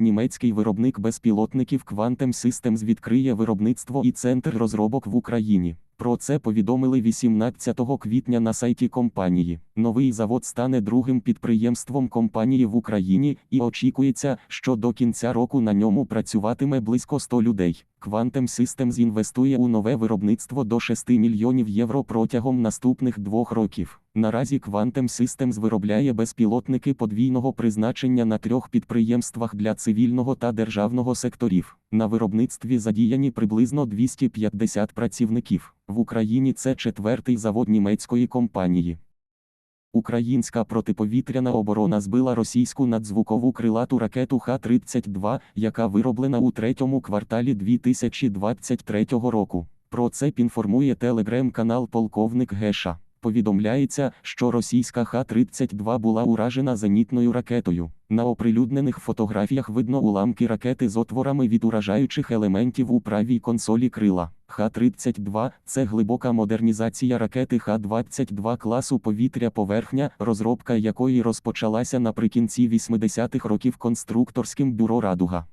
Німецький виробник безпілотників Quantum Systems відкриє виробництво і центр розробок в Україні. Про це повідомили 18 квітня на сайті компанії. Новий завод стане другим підприємством компанії в Україні і очікується, що до кінця року на ньому працюватиме близько 100 людей. Quantum Systems інвестує у нове виробництво до 6 мільйонів євро протягом наступних двох років. Наразі Quantum Systems виробляє безпілотники подвійного призначення на трьох підприємствах для цивільного та державного секторів. На виробництві задіяні приблизно 250 працівників. В Україні це четвертий завод німецької компанії. Українська протиповітряна оборона збила російську надзвукову крилату ракету Х-32, яка вироблена у третьому кварталі 2023 року. Про це інформує телеграм-канал Полковник Геша. Повідомляється, що російська Х-32 була уражена зенітною ракетою. На оприлюднених фотографіях видно уламки ракети з отворами від уражаючих елементів у правій консолі крила. Х-32 – це глибока модернізація ракети Х-22 класу повітря-поверхня, розробка якої розпочалася наприкінці 80-х років конструкторським бюро Радуга.